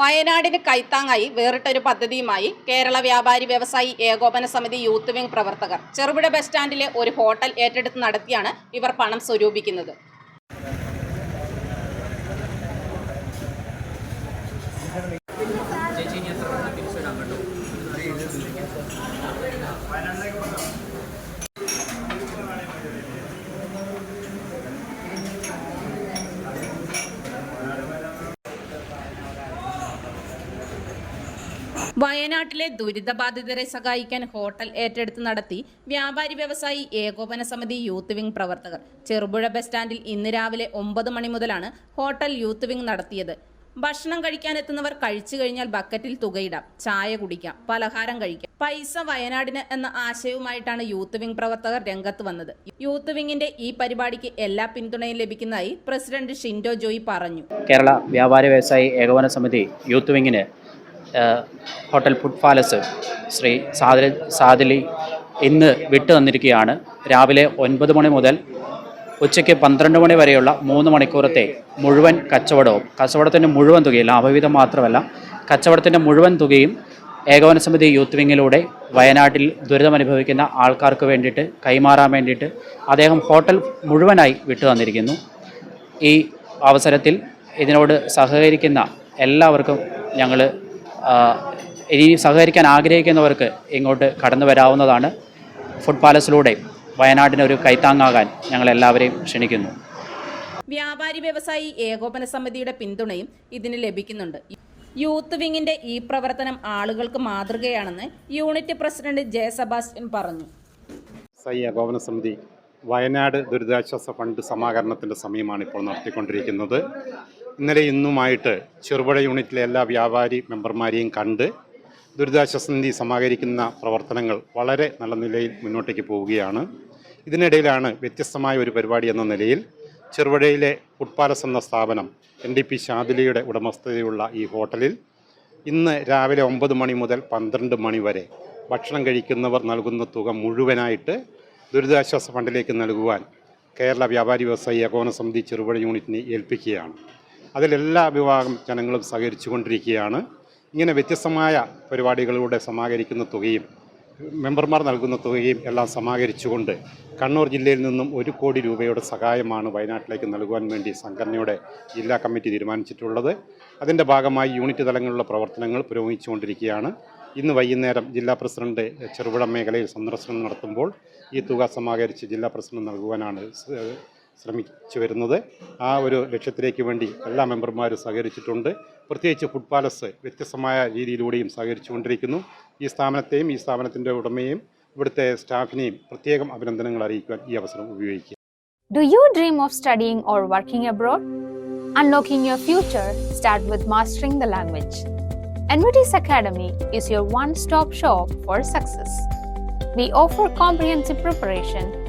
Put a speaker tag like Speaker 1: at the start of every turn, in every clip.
Speaker 1: വയനാടിന് കൈത്താങ്ങായി വേറിട്ടൊരു പദ്ധതിയുമായി കേരള വ്യാപാരി വ്യവസായി ഏകോപന സമിതി യൂത്ത് വിംഗ് പ്രവർത്തകർ ചെറുപുഴ ബസ് സ്റ്റാൻഡിലെ ഒരു ഹോട്ടൽ ഏറ്റെടുത്ത് നടത്തിയാണ് ഇവർ പണം സ്വരൂപിക്കുന്നത്. വയനാട്ടിലെ ദുരിതബാധിതരെ സഹായിക്കാൻ ഹോട്ടൽ ഏറ്റെടുത്ത് നടത്തി വ്യാപാരി വ്യവസായി ഏകോപന സമിതി യൂത്ത് വിംഗ് പ്രവർത്തകർ. ചെറുപുഴ ബസ് സ്റ്റാൻഡിൽ ഇന്ന് രാവിലെ ഒമ്പത് മണി മുതലാണ് ഹോട്ടൽ യൂത്ത് വിംഗ് നടത്തിയത്. ഭക്ഷണം കഴിക്കാനെത്തുന്നവർ കഴിച്ചു കഴിഞ്ഞാൽ ബക്കറ്റിൽ തുകയിടാം ചായ കുടിക്കാം പലഹാരം കഴിക്കാം. പൈസ വയനാടിന് എന്ന ആശയവുമായിട്ടാണ് യൂത്ത് വിംഗ് പ്രവർത്തകർ രംഗത്ത് വന്നത്. യൂത്ത് വിംഗിന്റെ ഈ പരിപാടിക്ക് എല്ലാ പിന്തുണയും ലഭിക്കുന്നതായി പ്രസിഡന്റ് ഷിൻഡോ ജോയി പറഞ്ഞു.
Speaker 2: കേരള വ്യാപാര വ്യവസായി ഏകോപന സമിതി യൂത്ത് ഏഹ്, hotel food palace Shri Saadi Sadili ഇന്ന് വിട്ടു തന്നിരിക്കുകയാണ്. രാവിലെ ഒൻപത് മണി മുതൽ ഉച്ചയ്ക്ക് പന്ത്രണ്ട് മണി വരെയുള്ള മൂന്ന് മണിക്കൂറത്തെ മുഴുവൻ കച്ചവടവും കച്ചവടത്തിന്റെ മുഴുവൻ തുകയും ലാഭവിധം മാത്രമല്ല കച്ചവടത്തിന്റെ മുഴുവൻ തുകയും ഏകോപന സമിതി യൂത്ത് വിങ്ങിലൂടെ വയനാട്ടിൽ ദുരിതമനുഭവിക്കുന്ന ആൾക്കാർക്ക് വേണ്ടിയിട്ട് കൈമാറാൻ വേണ്ടിയിട്ട് അദ്ദേഹം ഹോട്ടൽ മുഴുവനായി വിട്ടു തന്നിരിക്കുന്നു. ഈ അവസരത്തിൽ ഇതിനോട് സഹകരിക്കുന്ന എല്ലാവർക്കും ഞങ്ങൾ ഇനി സഹകരിക്കാൻ ആഗ്രഹിക്കുന്നവർക്ക് ഇങ്ങോട്ട് കടന്നു വരാവുന്നതാണ്. ഫുഡ് പാലസിലൂടെ വയനാടിന് ഒരു കൈത്താങ്ങാകാൻ ഞങ്ങൾ എല്ലാവരെയും ക്ഷണിക്കുന്നു.
Speaker 1: വ്യാപാരി വ്യവസായി ഏകോപന സമിതിയുടെ പിന്തുണയും ഇതിന് ലഭിക്കുന്നുണ്ട്. യൂത്ത് വിങ്ങിന്റെ ഈ പ്രവർത്തനം ആളുകൾക്ക് മാതൃകയാണെന്ന് യൂണിറ്റ് പ്രസിഡന്റ് ജെ സെബാസ്റ്റ്യൻ പറഞ്ഞു.
Speaker 3: ഏകോപന സമിതി വയനാട് ദുരിതാശ്വാസ ഫണ്ട് സമാഹരണത്തിന്റെ സമയമാണ് ഇപ്പോൾ നടത്തിക്കൊണ്ടിരിക്കുന്നത്. ഇന്നലെ ഇന്നുമായിട്ട് ചെറുപുഴ യൂണിറ്റിലെ എല്ലാ വ്യാപാരി മെമ്പർമാരെയും കണ്ട് ദുരിതാശ്വാസ നിധി സമാഹരിക്കുന്ന പ്രവർത്തനങ്ങൾ വളരെ നല്ല നിലയിൽ മുന്നോട്ടേക്ക് പോവുകയാണ്. ഇതിനിടയിലാണ് വ്യത്യസ്തമായ ഒരു പരിപാടി എന്ന നിലയിൽ ചെറുപുഴയിലെ ഫുഡ് പാലസ് എന്ന സ്ഥാപനം എൻ ഡി പി ഷാദിലിയുടെ ഉടമസ്ഥതയിലുള്ള ഈ ഹോട്ടലിൽ ഇന്ന് രാവിലെ ഒമ്പത് മണി മുതൽ പന്ത്രണ്ട് മണി വരെ ഭക്ഷണം കഴിക്കുന്നവർ നൽകുന്ന തുക മുഴുവനായിട്ട് ദുരിതാശ്വാസ ഫണ്ടിലേക്ക് നൽകുവാൻ കേരള വ്യാപാരി വ്യവസായി ഏകോപന സമിതി ചെറുപുഴ യൂണിറ്റിനെ ഏൽപ്പിക്കുകയാണ്. അതിലെല്ലാ വിഭാഗം ജനങ്ങളും സഹകരിച്ചു കൊണ്ടിരിക്കുകയാണ് ഇങ്ങനെ വ്യത്യസ്തമായ പരിപാടികളിലൂടെ സമാഹരിക്കുന്ന തുകയും മെമ്പർമാർ നൽകുന്ന തുകയും എല്ലാം സമാഹരിച്ചുകൊണ്ട് കണ്ണൂർ ജില്ലയിൽ നിന്നും ഒരു കോടി രൂപയുടെ സഹായമാണ് വയനാട്ടിലേക്ക് നൽകുവാൻ വേണ്ടി സംഘടനയുടെ ജില്ലാ കമ്മിറ്റി തീരുമാനിച്ചിട്ടുള്ളത്. അതിന്റെ ഭാഗമായി യൂണിറ്റ് തലങ്ങളിലുള്ള പ്രവർത്തനങ്ങൾ പുരോഗമിച്ചുകൊണ്ടിരിക്കുകയാണ്. ഇന്ന് വൈകുന്നേരം ജില്ലാ പ്രസിഡന്റ് ചെറുപുഴ മേഖലയിൽ സന്ദർശനം നടത്തുമ്പോൾ ഈ തുക സമാഹരിച്ച് ജില്ലാ പ്രസിഡന്റ് നൽകുവാനാണ് ശ്രമിച്ചു വരുന്നത് ആ ഒരു ലക്ഷ്യത്തിലേക്ക് വേണ്ടി എല്ലാ മെമ്പർമാരും സഹകരിച്ചിട്ടുണ്ട് പ്രത്യേകിച്ച് ഫുഡ് പാലസ് വ്യത്യസ്തമായ രീതിയിലൂടെയും സഹകരിച്ചുകൊണ്ടിരിക്കുന്നു ഈ സ്ഥാപനത്തെയും ഈ സ്ഥാപനത്തിന്റെ ഉടമയെയും ഇവിടുത്തെ സ്റ്റാഫിനെയും പ്രത്യേകം അഭിനന്ദനങ്ങൾ അറിയിക്കാൻ ഈ അവസരം ഉപയോഗിക്കുക
Speaker 4: Do you dream of studying or working abroad? Unlocking your future start with mastering the language. NVT's Academy is your one-stop shop for success. We offer comprehensive preparation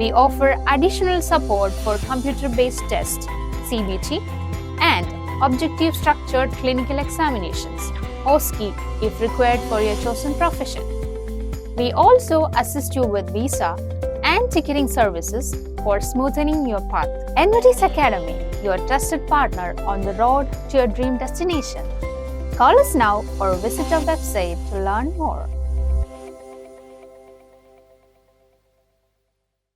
Speaker 4: we offer additional support for computer based tests, CBT, and objective structured clinical examinations, OSCE, if required for your chosen profession. We also assist you with visa and ticketing services for smoothening your path. NVT's Academy, your trusted partner on the road to your dream destination. Call us now or visit our website to learn more.